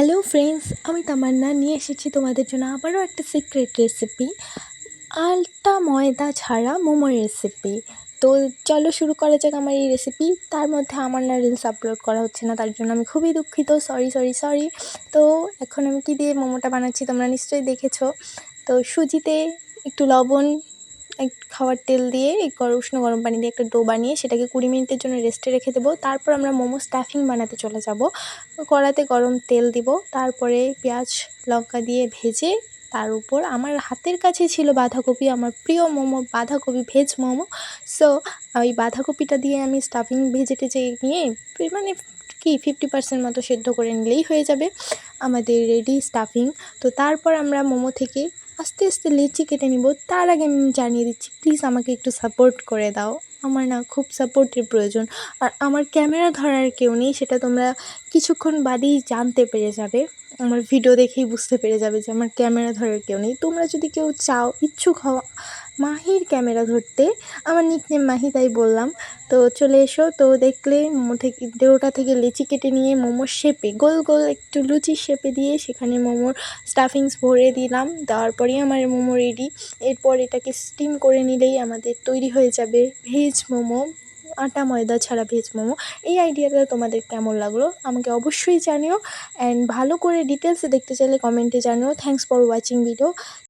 Hello friends আমি তামান্না। নিয়ে এসেছি তোমাদের জন্য আবারও একটা সিক্রেট রেসিপি আলটা ময়দা ছাড়া মোমোর রেসিপি তো চলো শুরু করা যাক আমার এই রেসিপি তার মধ্যে আমার না রিলস আপলোড করা হচ্ছে না, তার জন্য আমি খুবই দুঃখিত। সরি সরি সরি তো এখন আমি কী দিয়ে মোমোটা বানাচ্ছি তোমরা নিশ্চয়ই দেখেছ। তো সুজিতে একটু লবণ এক খাওয়ার তেল দিয়ে, এই উষ্ণ গরম পানি দিয়ে একটা ডো বানিয়ে সেটাকে কুড়ি মিনিটের জন্য রেস্টে রেখে দেবো। তারপর আমরা মোমো স্টাফিং বানাতে চলে যাব। কড়াতে গরম তেল দিব, তারপরে পেঁয়াজ, লঙ্কা দিয়ে ভেজে তার উপর আমার হাতের কাছে ছিল বাঁধাকপি, আমার প্রিয় মোমো, বাঁধাকপি ভেজ মোমো। সো ওই বাঁধাকপিটা দিয়ে আমি স্টাফিং ভেজে টেজে নিয়ে মানে কি ফিফটি পার্সেন্ট মতো সেদ্ধ করে নিলেই হয়ে যাবে আমাদের রেডি স্টাফিং তো তারপর আমরা মোমো থেকে আস্তে আস্তে লেচি কেটে নিব। তার আগে আমি জানিয়ে দিচ্ছি প্লিজ আমাকে একটু সাপোর্ট করে দাও। আমার না খুব সাপোর্টের প্রয়োজন। আর আমার ক্যামেরা ধরার কেউ নেই, সেটা তোমরা কিছুক্ষণ বাদেই জানতে পেরে যাবে। আমার ভিডিও দেখেই বুঝতে পেরে যাবে যে আমার ক্যামেরা ধরার কেউ নেই। তোমরা যদি কেউ চাও, ইচ্ছুক হও মাহির ক্যামেরা ধরতে। আমার নিকনেম মাহি, তাই বললাম। তো চলে এসো। তো দেখলে মোমো থেকে ডোটা থেকে লেচি কেটে নিয়ে মোমোর শেপে, গোল গোল একটু লুচির শেপে দিয়ে সেখানে মোমোর স্টাফিংস ভরে দিলাম। পরেই আমার মোমো রেডি এরপর এটাকে স্টিম করে নিলেই আমাদের তৈরি হয়ে যাবে ভেজ মোমো। আটা, ময়দা ছাড়া ভেজ মোমো। এই আইডিয়াটা তোমাদের কেমন লাগল? আমাকে অবশ্যই জানিও। অ্যান্ড ভালো করে ডিটেলসে দেখতে চাইলে কমেন্টে জানিও। Thanks for watching video